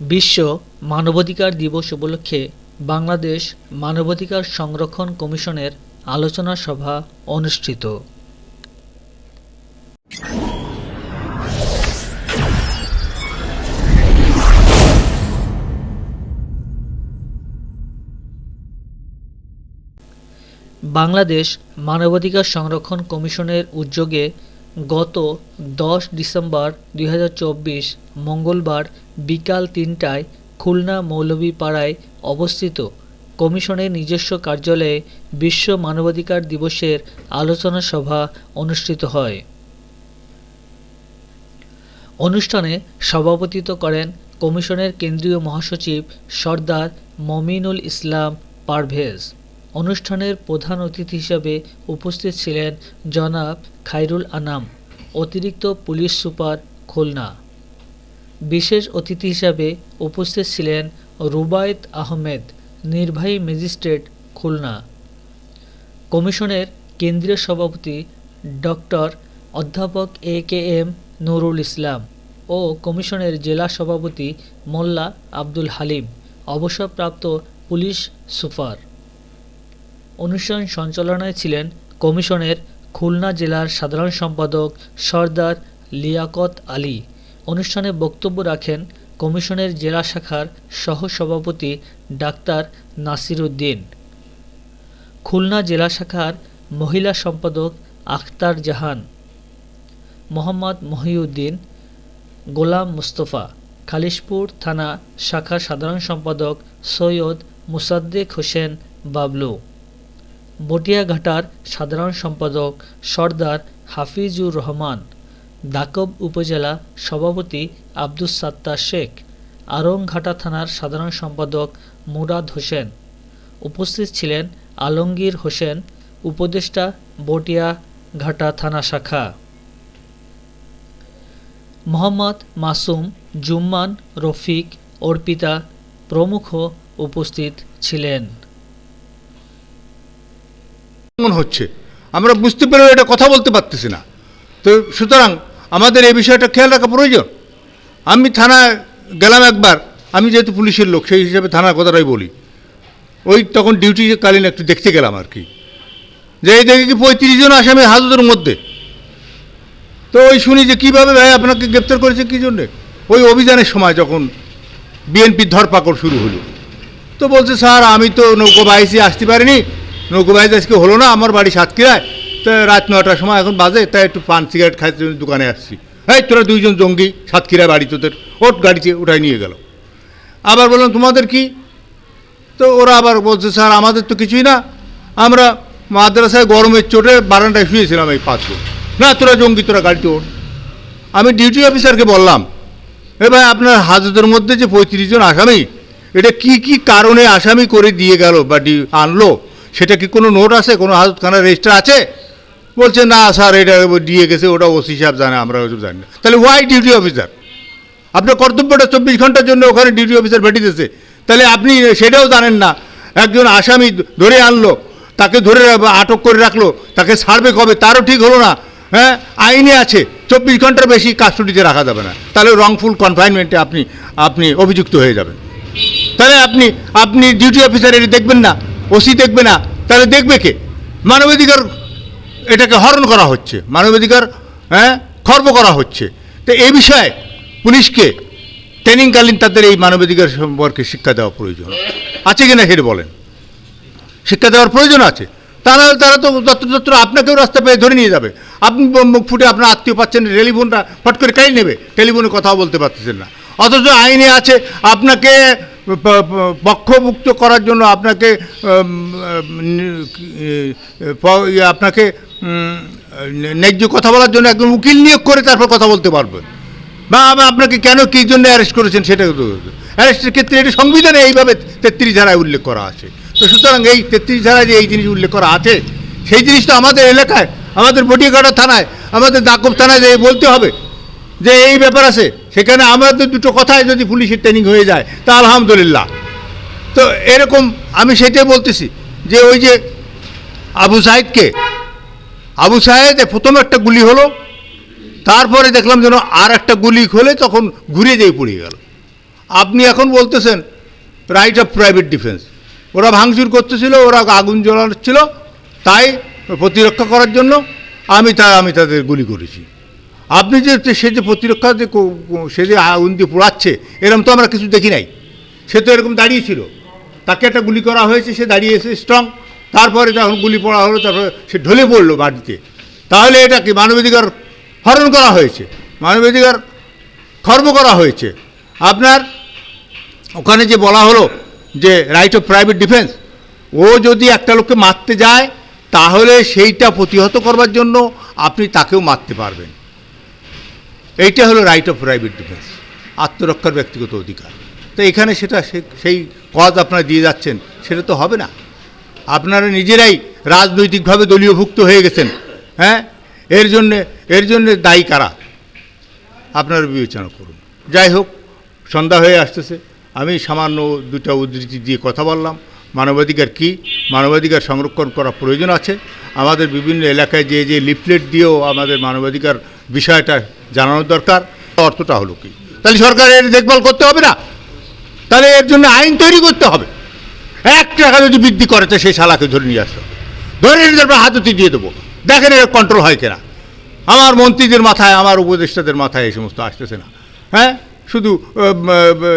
বিশ্ব মানবাধিকার দিবস উপলক্ষে বাংলাদেশ মানবাধিকার সংরক্ষণ কমিশনের আলোচনা সভা অনুষ্ঠিত। বাংলাদেশ মানবাধিকার সংরক্ষণ কমিশনের উদ্যোগে গত দশ ডিসেম্বর দুই হাজার চব্বিশ মঙ্গলবার বিকাল তিনটায় খুলনা মৌলভীপাড়ায় অবস্থিত কমিশনের নিজস্ব কার্যালয়ে বিশ্ব মানবাধিকার দিবসের আলোচনা সভা অনুষ্ঠিত হয়। অনুষ্ঠানে সভাপতিত্ব করেন কমিশনের কেন্দ্রীয় মহাসচিব সর্দার মমিনুল ইসলাম পারভেজ। অনুষ্ঠানের প্রধান অতিথি হিসাবে উপস্থিত ছিলেন জনাব খাইরুল আনাম। অতিরিক্ত পুলিশ সুপার খুলনা। বিশেষ অতিথি হিসাবে উপস্থিত ছিলেন রুবায়েত আহমেদ, নির্বাহী ম্যাজিস্ট্রেট খুলনা। কমিশনের কেন্দ্রীয় সভাপতি ডক্টর অধ্যাপক এ কে এম নুরুল ইসলাম ও কমিশনের জেলা সভাপতি মোল্লা আব্দুল হালিম, অবসরপ্রাপ্ত পুলিশ সুপার। অনুষ্ঠান সঞ্চালনায় ছিলেন কমিশনের খুলনা জেলার সাধারণ সম্পাদক সর্দার লিয়াকত আলী। অনুষ্ঠানে বক্তব্য রাখেন কমিশনের জেলা শাখার সহসভাপতি ডাক্তার নাসির উদ্দিন। খুলনা জেলা শাখার মহিলা সম্পাদক আখতার জাহান। মোহাম্মদ মহিউদ্দিন গোলাম মুস্তফা। খালিশপুর থানা শাখার সাধারণ সম্পাদক সৈয়দ মুসাদ্দেক হোসেন বাবলু। বটিয়াঘাটার সাধারণ সম্পাদক সর্দার হাফিজুর রহমান, দাকব উপজেলা সভাপতি আব্দুস সাত্তার শেখ আরংঘাটা থানার সাধারণ সম্পাদক মুরাদ হোসেন, উপস্থিত ছিলেন আলমগীর হোসেন, উপদেষ্টা বটিয়া ঘাটা থানা শাখা। মোহাম্মদ মাসুম জুম্মান রফিক অর্পিতা প্রমুখ উপস্থিত ছিলেন। এমন হচ্ছে? আমরা বুঝতে পেরেও এটা কথা বলতে পারতেছি না। তো সুতরাং আমাদের এই বিষয়টা খেয়াল রাখা প্রয়োজন। আমি থানায় গেলাম একবার, আমি যেহেতু পুলিশের লোক, সেই হিসাবে থানার কথাটাই বলি। ওই তখন ডিউটি কালীন একটু দেখতে গেলাম আর কি। যে এই দেখে কি পঁয়ত্রিশ জন আসামি হাজতের মধ্যে? তো ওই শুনি যে কীভাবে ভাই আপনাকে গ্রেপ্তার করেছে কী জন্যে? ওই অভিযানের সময় যখন বিএনপির ধরপাকড় শুরু হলো। তো বলছে, স্যার, আমি তো নৌকো বাইসে আসতে পারিনি। নৌকো বাইস আজকে হলো না, আমার বাড়ি সাতক্ষীরায় তো রাত নটার সময় এখন বাজে, তাই একটু পান, সিগারেট খাইতে দোকানে আসছি। এই তোরা দুইজন জঙ্গি সাতক্ষীরায় বাড়ি তোদের। ওট গাড়িতে উঠাই নিয়ে গেল। আবার বললাম, তোমাদের কি? তো ওরা আবার বলছে, স্যার, আমাদের তো কিছুই না। আমরা মাদ্রাসায় গরমের চোটে বারান্দায় শুয়েছিলাম এই পাঁচ না, তোরা জঙ্গি, তোরা গাড়িতে ওঠ। আমি ডিউটি অফিসারকে বললাম, এ ভাই, আপনার হাজতের মধ্যে যে পঁয়ত্রিশ জন আসামি, এটা কি কি কারণে আসামি করে দিয়ে গেল বা আনলো? সেটা কি কোনো নোট আছে? কোনো হাজতখানার রেজিস্টার আছে? বলছে, না স্যার, এটা দিয়ে গেছে, ওটা ওসি সাহেব জানে, আমরা ওসব জানি না। তাহলে ওয়াই ডিউটি অফিসার আপনার কর্তব্যটা চব্বিশ ঘণ্টার জন্য ওখানে ডিউটি অফিসার বেটিতেছে তাহলে আপনি সেটাও জানেন না। একজন আসামি ধরে আনলো, তাকে ধরে আটক করে রাখল, তাকে ছাড়বে কবে? তারও ঠিক হলো না। হ্যাঁ আইনে আছে, চব্বিশ ঘণ্টার বেশি কাস্টডিতে রাখা যাবে না। তাহলে রংফুল কনফাইনমেন্টে আপনি আপনি অভিযুক্ত হয়ে যাবেন। তাহলে আপনি আপনি ডিউটি অফিসার এটি দেখবেন না। ওসি দেখবে না, তাহলে দেখবে কে? মানবাধিকার এটাকে হরণ করা হচ্ছে, মানবাধিকার হ্যাঁ খর্ব করা হচ্ছে। তো এই বিষয়ে পুলিশকে ট্রেনিংকালীন তাদের এই মানবাধিকার সম্পর্কে শিক্ষা দেওয়া প্রয়োজন। আছে কিনা সেটা বলেন? শিক্ষা দেওয়ার প্রয়োজন আছে। তারা তারা তো যত্র যত্র আপনাকেও রাস্তা পেয়ে ধরে নিয়ে যাবে। আপনি মুখ ফুটে আপনার আত্মীয় পাচ্ছেন, টেলিফোনটা ফট করে কাই নেবে। টেলিফোনে কথাও বলতে পারতেছেন না। অথচ আইনে আছে, আপনাকে প- প- পক্ষভুক্ত করার জন্য আপনাকে ইয়ে, আপনাকে ন্যায্য কথা বলার জন্য একজন উকিল নিয়োগ করে তারপর কথা বলতে পারবেন। বা আপনাকে কেন কী জন্য অ্যারেস্ট করেছেন সেটা অ্যারেস্টের ক্ষেত্রে এটি সংবিধানে এইভাবে তেত্রিশ ধারায় উল্লেখ করা আছে। তো সুতরাং এই তেত্রিশ ধারায় যে এই জিনিস উল্লেখ করা আছে সেই জিনিসটা আমাদের এলাকায় আমাদের বটিয়াঘাটা থানায় আমাদের দাকব থানায় যে বলতে হবে যে এই ব্যাপার আছে সেখানে আমাদের দুটো কথায় যদি পুলিশের ট্রেনিং হয়ে যায়, তা আলহামদুলিল্লাহ। তো এরকম আমি সেটাই বলতেছি যে ওই যে আবু সাহেদকে আবু সাহেদ প্রথম একটা গুলি হলো, তারপরে দেখলাম যেন আর একটা গুলি খোলে তখন ঘুরে যেয়ে পড়ে গেল। আপনি এখন বলতেছেন রাইট অফ প্রাইভেট ডিফেন্স ওরা ভাঙচুর করতেছিল, ওরা আগুন জ্বলাচ্ছিল, তাই প্রতিরক্ষা করার জন্য আমি তা, আমি তাদের গুলি করেছি। আপনি যে সে যে প্রতিরক্ষা যে সে যে দিয়ে পোড়াচ্ছে এরকম তো আমরা কিছু দেখি নাই। সে তো এরকম দাঁড়িয়েছিল তাকে একটা গুলি করা হয়েছে, সে দাঁড়িয়েছে স্ট্রং তারপরে যখন গুলি পড়া হলো, তারপরে সে ঢলে পড়ল বাড়িতে। তাহলে এটা কি মানবাধিকার হরণ করা হয়েছে। মানবাধিকার খর্ব করা হয়েছে। আপনার ওখানে যে বলা হলো যে রাইট অফ প্রাইভেট ডিফেন্স ও যদি একটা লোককে মারতে যায়, তাহলে সেইটা প্রতিহত করবার জন্য আপনি তাকেও মারতে পারবেন। এইটা হলো রাইট অফ প্রাইভেট ডিফেন্স আত্মরক্ষার ব্যক্তিগত অধিকার। তো এখানে সেটা সেই কজ আপনারা দিয়ে যাচ্ছেন, সেটা তো হবে না। আপনারা নিজেরাই রাজনৈতিকভাবে দলীয়ভুক্ত হয়ে গেছেন হ্যাঁ? এর জন্যে এর জন্যে দায়ী কারা? আপনারা বিবেচনা করুন। যাই হোক, সন্ধ্যা হয়ে আসতেছে। আমি সামান্য দুটা উদ্ধৃতি দিয়ে কথা বললাম। মানবাধিকার কি? মানবাধিকার সংরক্ষণ করা প্রয়োজন আছে। আমাদের বিভিন্ন এলাকায় যে যে লিফলেট দিয়েও আমাদের মানবাধিকার বিষয়টা জানানোর দরকার। অর্থটা হলো কি? তাহলে সরকার এর দেখভাল করতে হবে না? তাহলে এর জন্য আইন তৈরি করতে হবে। এক টাকা যদি বৃদ্ধি করে, তো সেই শালাকে ধরে নিয়ে আসতে ধরে নিয়ে তারপর হাততি দিয়ে দেবো। দেখেন এর কন্ট্রোল হয় কিনা? আমার মন্ত্রীদের মাথায়, আমার উপদেষ্টাদের মাথায় এই সমস্ত আসতেছে না। হ্যাঁ? শুধু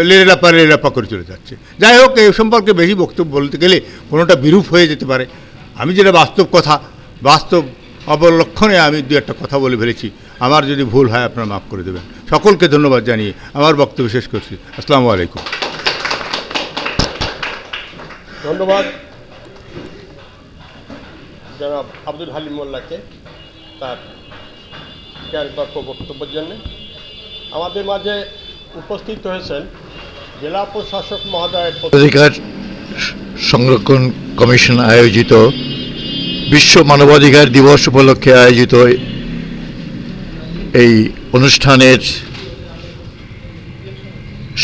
লেরেলাপা লেরেলাপা করে চলে যাচ্ছে। যাই হোক এই সম্পর্কে বেশি বক্তব্য বলতে গেলে কোনোটা বিরূপ হয়ে যেতে পারে। আমি যেটা বাস্তব কথা, বাস্তব অবলক্ষণে আমি দু একটা কথা বলে ফেলেছি। আমার যদি ভুল হয় আপনারা মাফ করে দেবেন। সকলকে ধন্যবাদ জানিয়ে আমার বক্তব্য শেষ করছি। আসসালামু আলাইকুম। ধন্যবাদ। জনাব আব্দুল হালিম মোল্লাকে তার জ্ঞান তর্ক বক্তব্যের জন্য। আমাদের মাঝে উপস্থিত হয়েছেন জেলা প্রশাসক মহোদয়ের অধিকার সংরক্ষণ কমিশন আয়োজিত বিশ্ব মানবাধিকার দিবস উপলক্ষে আয়োজিত এই অনুষ্ঠানের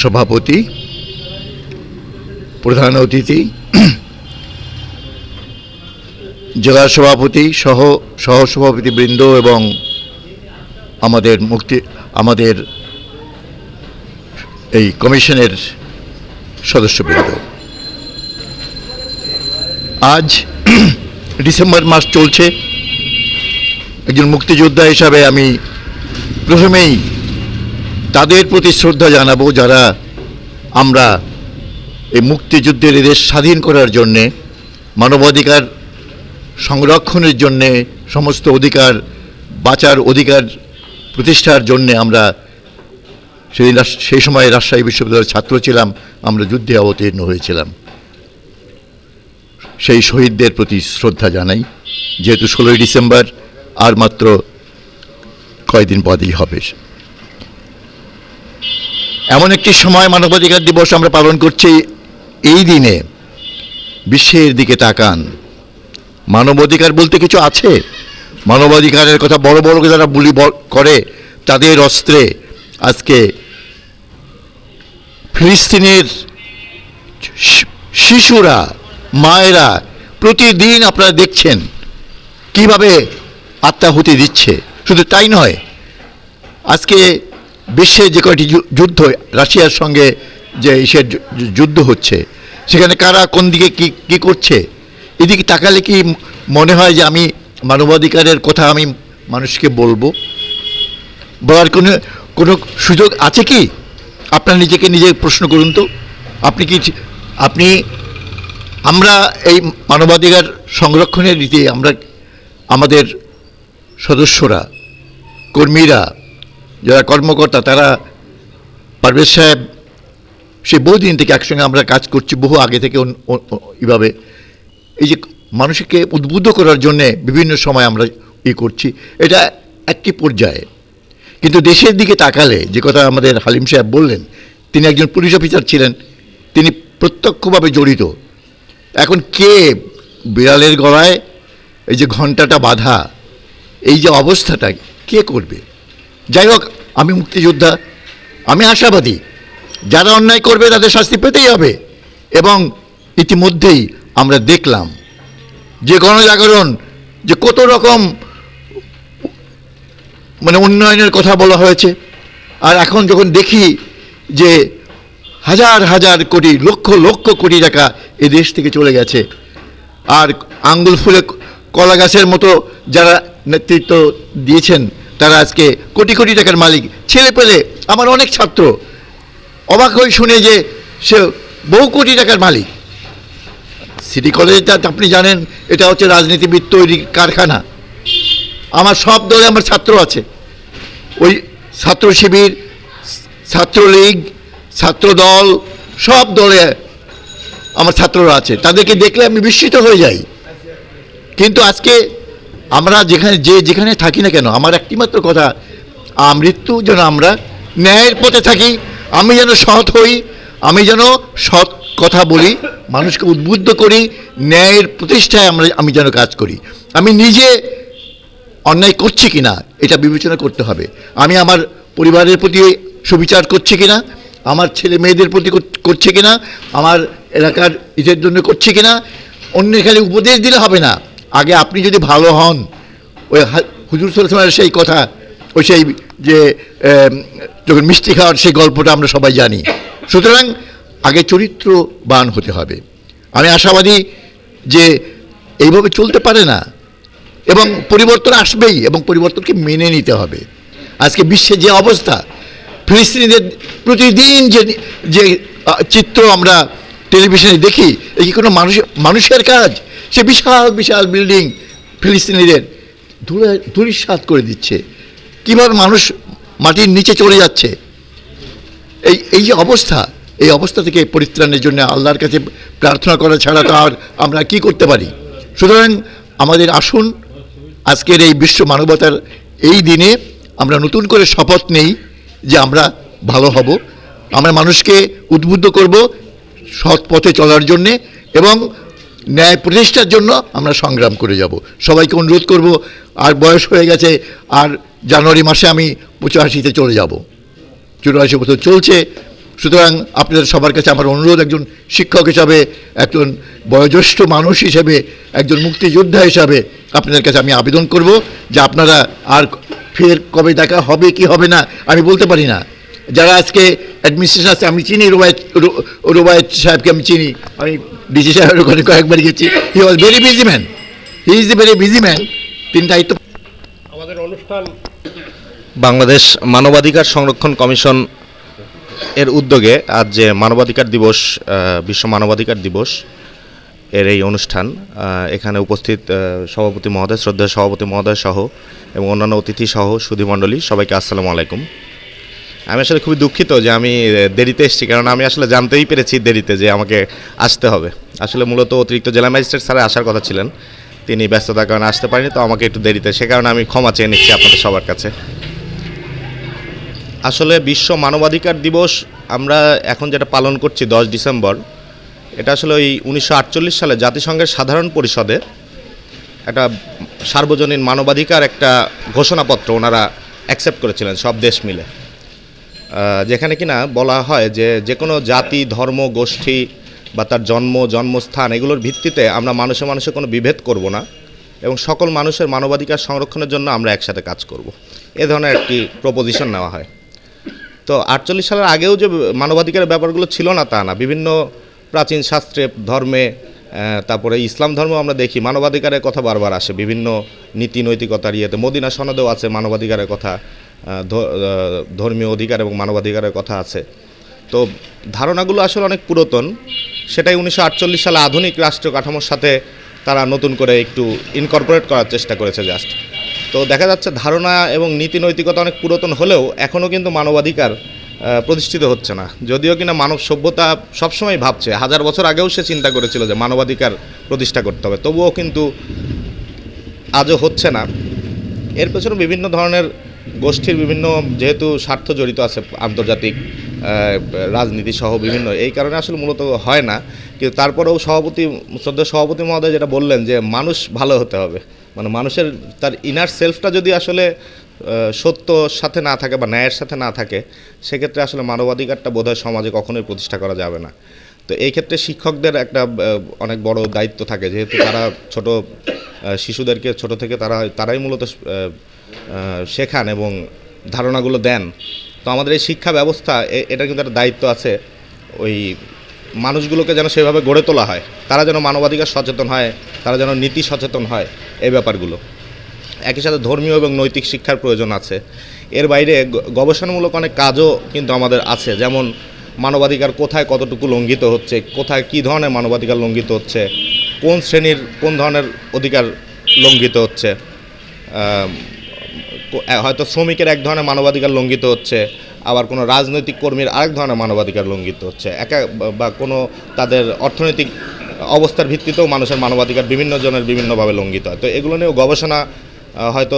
সভাপতি, প্রধান অতিথি, জেলা সভাপতি সহ সহসভাপতি বৃন্দ এবং আমাদের মুক্তি আমাদের এই কমিশনের সদস্যবৃন্দ। আজ ডিসেম্বর মাস চলছে। একজন মুক্তিযোদ্ধা হিসাবে আমি প্রথমেই তাদের প্রতি শ্রদ্ধা জানাব যারা আমরা এই মুক্তিযুদ্ধের এ দেশ স্বাধীন করার জন্যে, মানবাধিকার সংরক্ষণের জন্যে, সমস্ত অধিকার, বাঁচার অধিকার প্রতিষ্ঠার জন্যে আমরা সেই সেই সময় রাজশাহী বিশ্ববিদ্যালয়ের ছাত্র ছিলাম, আমরা যুদ্ধে অবতীর্ণ হয়েছিলাম। সেই শহীদদের প্রতি শ্রদ্ধা জানাই। যেহেতু ষোলোই ডিসেম্বর, আর মাত্র কয়দিন বাদেই হবে। এমন একটি সময় মানবাধিকার দিবস আমরা পালন করছি। এই দিনে বিশ্বের দিকে তাকান। মানবাধিকার বলতে কিছু আছে? মানবাধিকারের কথা বড় বড় যারা বুলি করে, তাদের অস্ত্রে আজকে ফিলিস্তিনের শিশুরা মায়েরা প্রতিদিন আপনারা দেখছেন কীভাবে আত্মাহুতি দিচ্ছে। শুধু তাই নয়, আজকে বিশ্বে যে কয়টি যুদ্ধ, রাশিয়ার সঙ্গে যে সে যুদ্ধ হচ্ছে, সেখানে কারা কোন দিকে কি, কী করছে, এদিকে তাকালে কি মনে হয় যে আমি মানবাধিকারের কথা আমি মানুষকে বলব? বলার কোনো কোনো সুযোগ আছে কি? আপনার নিজেকে নিজে প্রশ্ন করুন তো। আপনি কি, আপনি আমরা এই মানবাধিকার সংরক্ষণের রীতি আমরা আমাদের সদস্যরা, কর্মীরা, যারা কর্মকর্তা, তারা পারভেজ সাহেব সে বহুদিন থেকে একসঙ্গে আমরা কাজ করছি, বহু আগে থেকে এইভাবে। এই যে মানুষকে উদ্বুদ্ধ করার জন্যে বিভিন্ন সময় আমরা ই করছি, এটা একটি পর্যায়ে। কিন্তু দেশের দিকে তাকালে, যে কথা আমাদের হালিম সাহেব বললেন, তিনি একজন পুলিশ অফিসার ছিলেন, তিনি প্রত্যক্ষভাবে জড়িত। এখন কে বিড়ালের গলায় এই যে ঘন্টাটা বাঁধা, এই যে অবস্থাটা, কে করবে? যাই হোক, আমি মুক্তিযোদ্ধা, আমি আশাবাদী। যারা অন্যায় করবে, তাদের শাস্তি পেতেই হবে। এবং ইতিমধ্যেই আমরা দেখলাম যে গণজাগরণ, যে কত রকম মানে উন্নয়নের কথা বলা হয়েছে। আর এখন যখন দেখি যে হাজার হাজার কোটি, লক্ষ লক্ষ কোটি টাকা এ দেশ থেকে চলে গেছে। আর আঙ্গুল ফুলে কলা গাছের মতো যারা নেতৃত্ব দিয়েছেন, তারা আজকে কোটি কোটি টাকার মালিক। ছেলে পেলে আমার অনেক ছাত্র। অবাক হয়ে শুনে যে সে বহু কোটি টাকার মালিক। সিটি কলেজটা আপনি জানেন, এটা হচ্ছে রাজনীতিবিদ তৈরি কারখানা। আমার সব দলে আমার ছাত্র আছে। ওই ছাত্র শিবির, ছাত্রলীগ ছাত্রদল, সব দলে আমার ছাত্ররা আছে। তাদেরকে দেখলে আমি বিস্মিত হয়ে যাই। কিন্তু আজকে আমরা যেখানে যে যেখানে থাকি না কেন, আমার একটিমাত্র কথা মৃত্যু যেন আমরা ন্যায়ের পথে থাকি, আমি যেন সৎ হই, আমি যেন সৎ কথা বলি, মানুষকে উদ্বুদ্ধ করি, ন্যায়ের প্রতিষ্ঠায় আমরা আমি যেন কাজ করি। আমি নিজে অন্যায় করছি কিনা, এটা বিবেচনা করতে হবে। আমি আমার পরিবারের প্রতি সুবিচার করছি কিনা আমার ছেলে মেয়েদের প্রতি করছে কিনা, আমার এলাকার ইসের জন্য করছে কিনা, অন্যের খালি উপদেশ দিলে হবে না। আগে আপনি যদি ভালো হন, ওই হুজুর সাল্লামের সেই কথা, ওই সেই যে যখন মিষ্টি খাওয়ার সেই গল্পটা আমরা সবাই জানি। সুতরাং আগে চরিত্রবান হতে হবে। আমি আশাবাদী যে এইভাবে চলতে পারে না, এবং পরিবর্তন আসবেই, এবং পরিবর্তনকে মেনে নিতে হবে। আজকে বিশ্বে যে অবস্থা ফিলিস্তিনিদের প্রতিদিন যে যে চিত্র আমরা টেলিভিশনে দেখি, এ কি কোনো মানুষ, মানুষের কাজ? সে বিশাল বিশাল বিল্ডিং ফিলিস্তিনিদের ধুলে ধুলিস্বাদ করে দিচ্ছে। কীভাবে মানুষ মাটির নিচে চলে যাচ্ছে? এই এই যে অবস্থা, এই অবস্থা থেকে পরিত্রাণের জন্য আল্লাহর কাছে প্রার্থনা করা ছাড়া তো আর আমরা কি করতে পারি? সুতরাং আমাদের আসুন, আজকের এই বিশ্ব মানবতার এই দিনে আমরা নতুন করে শপথ নেই। যে আমরা ভালো হব। আমরা মানুষকে উদ্বুদ্ধ করব সৎ পথে চলার জন্যে এবং ন্যায় প্রতিষ্ঠার জন্য আমরা সংগ্রাম করে যাব। সবাইকে অনুরোধ করব, আর বয়স হয়ে গেছে, আর জানুয়ারি মাসে আমি পঁচাশিতে চলে যাব। চুরাশি বছর চলছে। সুতরাং আপনাদের সবার কাছে আমার অনুরোধ, একজন শিক্ষক হিসাবে, একজন বয়োজ্যেষ্ঠ মানুষ হিসেবে, একজন মুক্তিযোদ্ধা হিসাবে আপনাদের কাছে আমি আবেদন করব যে আপনারা আর ফের কবে দেখা হবে কি হবে না আমি বলতে পারি না। যারা আজকে অ্যাডমিনিস্ট্রেশন আছে আমি চিনি রুবায়ত রুবায়ত সাহেবকে আমি চিনি। আমি ডিসি সাহেবের ওখানে কয়েকবার গেছি। He was very busy man he is a very busy man তিনি দায়িত্ব আমাদের অনুষ্ঠান বাংলাদেশ মানবাধিকার সংরক্ষণ কমিশন এর উদ্যোগে আজ যে মানবাধিকার দিবস বিশ্ব মানবাধিকার দিবস এর এই অনুষ্ঠান এখানে উপস্থিত সভাপতি মহোদয় শ্রদ্ধা সভাপতি মহোদয় সহ এবং অন্যান্য অতিথি সহ সুধীমণ্ডলী সবাইকে আসসালামু আলাইকুম। আমি আসলে খুবই দুঃখিত যে আমি দেরিতে এসেছি, কারণ আমি আসলে জানতেই পেরেছি দেরিতে যে আমাকে আসতে হবে। আসলে মূলত অতিরিক্ত জেলা ম্যাজিস্ট্রেট স্যারে আসার কথা ছিলেন, তিনি ব্যস্ততার কারণে আসতে পারেনি, তো আমাকে একটু দেরিতে, সে কারণে আমি ক্ষমা চেয়ে নিচ্ছি আপনাদের সবার কাছে। আসলে বিশ্ব মানবাধিকার দিবস আমরা এখন যেটা পালন করছি দশ ডিসেম্বর এটা আসলে ওই উনিশশো আটচল্লিশ সালে জাতিসংঘের সাধারণ পরিষদে একটা সার্বজনীন মানবাধিকার একটা ঘোষণাপত্র ওনারা অ্যাকসেপ্ট করেছিলেন সব দেশ মিলে। যেখানে কিনা বলা হয় যে যে কোনো জাতি, ধর্ম, গোষ্ঠী বা তার জন্ম, জন্মস্থান এগুলোর ভিত্তিতে আমরা মানুষে মানুষে কোনো বিভেদ করব না এবং সকল মানুষের মানবাধিকার সংরক্ষণের জন্য আমরা একসাথে কাজ করব। এ ধরনের একটি প্রপোজিশন নেওয়া হয়। তো আটচল্লিশ সালের আগেও যে মানবাধিকারের ব্যাপারগুলো ছিল না তা না। বিভিন্ন প্রাচীন শাস্ত্রে ধর্মে তারপরে ইসলাম ধর্ম আমরা দেখি মানবাধিকারের কথা বারবার আসে, বিভিন্ন নীতি নৈতিকতার ইয়েতে। মদিনা সনদেও আছে মানবাধিকারের কথা ধর্মীয় অধিকার এবং মানবাধিকারের কথা আছে। তো ধারণাগুলো আসলে অনেক পুরাতন। সেটাই উনিশশো আটচল্লিশ সালে আধুনিক রাষ্ট্র কাঠামোর সাথে তারা নতুন করে একটু ইনকর্পোরেট করার চেষ্টা করেছে জাস্ট তো দেখা যাচ্ছে ধারণা এবং নীতি নৈতিকতা অনেক পুরাতন হলেও এখনও কিন্তু মানবাধিকার প্রতিষ্ঠিত হচ্ছে না। যদিও কিনা মানব সভ্যতা সবসময় ভাবছে, হাজার বছর আগেও সে চিন্তা করেছিল যে মানবাধিকার প্রতিষ্ঠা করতে হবে, তবুও কিন্তু আজও হচ্ছে না। এর পেছনে বিভিন্ন ধরনের গোষ্ঠীর বিভিন্ন যেহেতু স্বার্থ জড়িত আছে, আন্তর্জাতিক রাজনীতি সহ বিভিন্ন, এই কারণে আসলে মূলত হয় না। কিন্তু তারপরেও সভাপতি শ্রদ্ধা সভাপতি মহোদয় যেটা বললেন যে মানুষ ভালো হতে হবে। মানে মানুষের, তার ইনার সেলফটা যদি আসলে আহ, সত্যর সাথে না থাকে বা ন্যায়ের সাথে না থাকে সেক্ষেত্রে আসলে মানবাধিকারটা বোধহয় সমাজে কখনোই প্রতিষ্ঠা করা যাবে না। তো এই ক্ষেত্রে শিক্ষকদের একটা অনেক বড় দায়িত্ব থাকে যেহেতু তারা ছোট শিশুদেরকে ছোট থেকে তারা তারাই মূলত শেখান এবং ধারণাগুলো দেন। তো আমাদের এই শিক্ষা ব্যবস্থা এটা কিন্তু একটা দায়িত্ব আছে ওই মানুষগুলোকে যেন সেভাবে গড়ে তোলা হয়। তারা যেন মানবাধিকার সচেতন হয় তারা যেন নীতি সচেতন হয় এই ব্যাপারগুলো। একই সাথে ধর্মীয় এবং নৈতিক শিক্ষার প্রয়োজন আছে। এর বাইরে গবেষণামূলক অনেক কাজও কিন্তু আমাদের আছে। যেমন মানবাধিকার কোথায় কতটুকু লঙ্ঘিত হচ্ছে, কোথায় কী ধরনের মানবাধিকার লঙ্ঘিত হচ্ছে, কোন শ্রেণির, কোন ধরনের অধিকার লঙ্ঘিত হচ্ছে হয়তো শ্রমিকের এক ধরনের মানবাধিকার লঙ্ঘিত হচ্ছে, আবার কোনো রাজনৈতিক কর্মীর আরেক ধরনের মানবাধিকার লঙ্ঘিত হচ্ছে। একা বা- কোনো তাদের অর্থনৈতিক অবস্থার ভিত্তিতেও মানুষের মানবাধিকার বিভিন্ন জনের বিভিন্নভাবে লঙ্ঘিত হয়। তো এগুলো নিয়েও গবেষণা হয়তো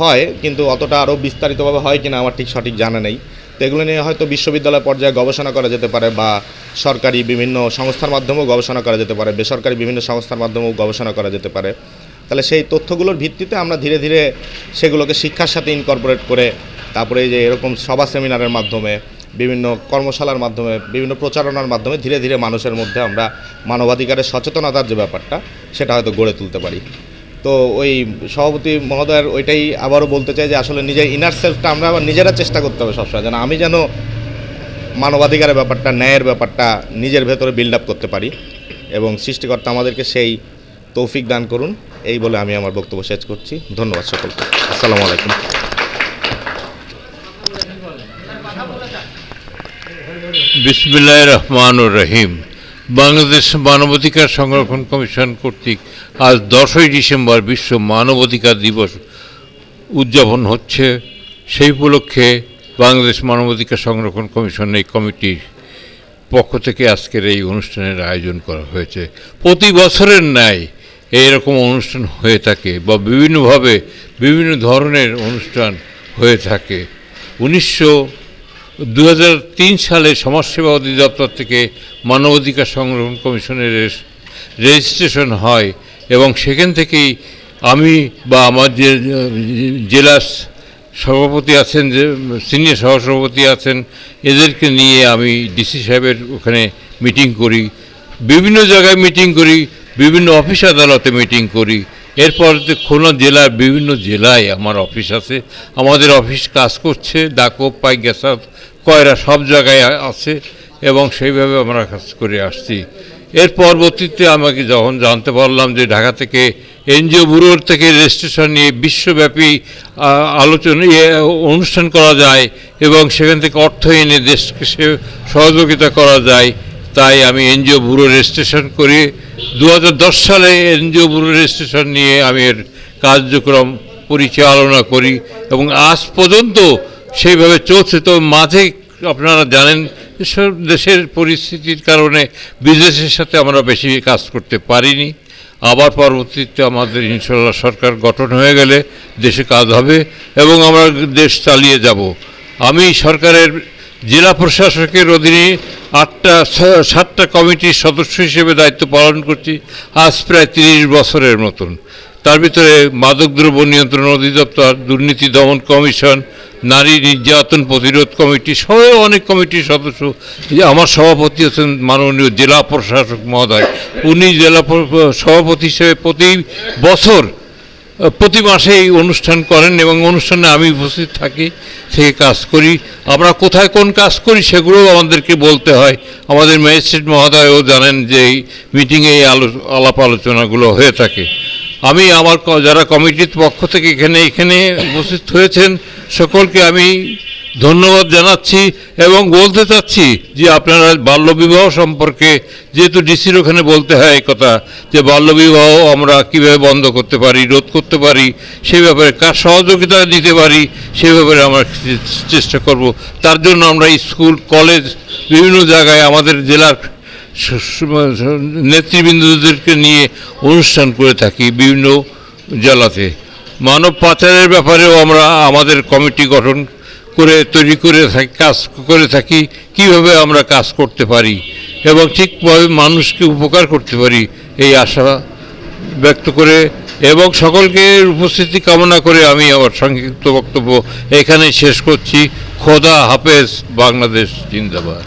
হয়, কিন্তু অতটা আরও বিস্তারিতভাবে হয় কিনা আমার ঠিক সঠিক জানা নেই। তো এগুলো নিয়ে হয়তো বিশ্ববিদ্যালয় পর্যায়ে গবেষণা করা যেতে পারে বা সরকারি বিভিন্ন সংস্থার মাধ্যমেও গবেষণা করা যেতে পারে, বেসরকারি বিভিন্ন সংস্থার মাধ্যমেও গবেষণা করা যেতে পারে। তাহলে সেই তথ্যগুলোর ভিত্তিতে আমরা ধীরে ধীরে সেগুলোকে শিক্ষার সাথে ইনকর্পোরেট করে তারপরে যে এরকম সভা সেমিনারের মাধ্যমে, বিভিন্ন কর্মশালার মাধ্যমে, বিভিন্ন প্রচারণার মাধ্যমে ধীরে ধীরে মানুষের মধ্যে আমরা মানবাধিকারের সচেতনতার যে ব্যাপারটা, সেটা হয়তো গড়ে তুলতে পারি। তো ওই সভাপতি মহোদয়ের ওইটাই আবারও বলতে চাই যে আসলে নিজের ইনার সেলফটা আমরা আবার নিজেরা চেষ্টা করতে হবে সবসময়, যেন আমি যেন মানবাধিকারের ব্যাপারটা, ন্যায়ের ব্যাপারটা নিজের ভেতরে বিল্ড আপ করতে পারি এবং সৃষ্টিকর্তা আমাদেরকে সেই তৌফিক দান করুন, এই বলে আমি আমার বক্তব্য শেষ করছি। ধন্যবাদ সকলকে। আসসালামু আলাইকুম। বিসমিল্লাহ রহমান রহিম। বাংলাদেশ মানবাধিকার সংরক্ষণ কমিশন কর্তৃক আজ দশই ডিসেম্বর বিশ্ব মানবাধিকার দিবস উদযাপন হচ্ছে। সেই উপলক্ষে বাংলাদেশ মানবাধিকার সংরক্ষণ কমিশন এই কমিটির পক্ষ থেকে আজকের এই অনুষ্ঠানের আয়োজন করা হয়েছে। প্রতি বছরের ন্যায় এইরকম অনুষ্ঠান হয়ে থাকে বা বিভিন্নভাবে বিভিন্ন ধরনের অনুষ্ঠান হয়ে থাকে। উনিশশো দু সালে সমাজসেবা অধিদপ্তর থেকে মানবাধিকার সংরক্ষণ কমিশনের রেজিস্ট্রেশন হয় এবং সেখান থেকেই আমি বা আমার যে, জেলা সভাপতি আছেন, যে, সিনিয়র সহসভাপতি আছেন, এদেরকে নিয়ে আমি ডিসি সাহেবের ওখানে মিটিং করি, বিভিন্ন জায়গায় মিটিং করি, বিভিন্ন অফিস আদালতে মিটিং করি। এরপর খুলনা জেলার বিভিন্ন জেলায় আমার অফিস আছে, আমাদের অফিস কাজ করছে ডাকো পাইগাছা কয়রা সব জায়গায় আছে। এবং সেইভাবে আমরা কাজ করে আসছি। এর পরবর্তীতে আমাকে যখন জানতে পারলাম যে ঢাকা থেকে এনজিও ব্যুরোর থেকে রেজিস্ট্রেশন নিয়ে বিশ্বব্যাপী আলোচনা অনুষ্ঠান করা যায় এবং সেখান থেকে অর্থ এনে দেশকে সে সহযোগিতা করা যায়, তাই আমি এনজিও ব্যুরো রেজিস্ট্রেশন করি। দু সালে এনজিও ব্যুরো রেজিস্ট্রেশন নিয়ে আমি এর কার্যক্রম পরিচালনা করি এবং আজ পর্যন্ত সেইভাবে চলছে। তো মাঝে আপনারা জানেন সব দেশের পরিস্থিতির কারণে বিদেশের সাথে আমরা বেশি কাজ করতে পারিনি। আবার পরবর্তীতে আমাদের ইনশাল্লাহ সরকার গঠন হয়ে গেলে দেশে কাজ হবে এবং আমরা দেশ চালিয়ে যাব। আমি সরকারের জেলা প্রশাসকের অধীনে আটটা, সাতটা কমিটির সদস্য হিসেবে দায়িত্ব পালন করছি। আজ প্রায় তিরিশ বছরের মতন। তার ভিতরে মাদকদ্রব্য নিয়ন্ত্রণ অধিদপ্তর, দুর্নীতি দমন কমিশন নারী নির্যাতন প্রতিরোধ কমিটি সহ অনেক কমিটির সদস্য যে আমার সভাপতি আছেন মাননীয় জেলা প্রশাসক মহোদয়, উনি জেলা সভাপতি হিসেবে প্রতি বছর প্রতি মাসে এই অনুষ্ঠান করেন এবং অনুষ্ঠানে আমি উপস্থিত থাকি থেকে কাজ করি। আমরা কোথায় কোন কাজ করি সেগুলোও আমাদেরকে বলতে হয়। আমাদের ম্যাজিস্ট্রেট মহোদয়ও জানেন যে এই মিটিংয়ে এই আলো, আলাপ আলোচনাগুলো হয়ে থাকে। আমি আমার যারা কমিটির পক্ষ থেকে এখানে এখানে উপস্থিত হয়েছেন সকলকে আমি ধন্যবাদ জানাচ্ছি এবং বলতে চাচ্ছি যে আপনারা বাল্যবিবাহ সম্পর্কে, যেহেতু ডিসির ওখানে বলতে হয় কথা, যে বাল্যবিবাহ আমরা কীভাবে বন্ধ করতে পারি, রোধ করতে পারি সেই ব্যাপারে কার সহযোগিতা দিতে পারি সেই ব্যাপারে আমরা চেষ্টা করব। তার জন্য আমরা স্কুল, কলেজ, বিভিন্ন জায়গায় আমাদের জেলার স- স- নেতৃবৃন্দদেরকে নিয়ে অনুষ্ঠান করে থাকি বিভিন্ন জেলাতে। মানব পাচারের ব্যাপারেও আমরা আমাদের কমিটি গঠন করে তৈরি করে থাকি, কাজ করে থাকি, কীভাবে আমরা কাজ করতে পারি এবং ঠিকভাবে মানুষকে উপকার করতে পারি, এই আশা ব্যক্ত করে এবং সকলকে উপস্থিতি কামনা করে আমি আমার সংক্ষিপ্ত বক্তব্য এখানে শেষ করছি। খোদা হাফেজ, বাংলাদেশ জিন্দাবাদ।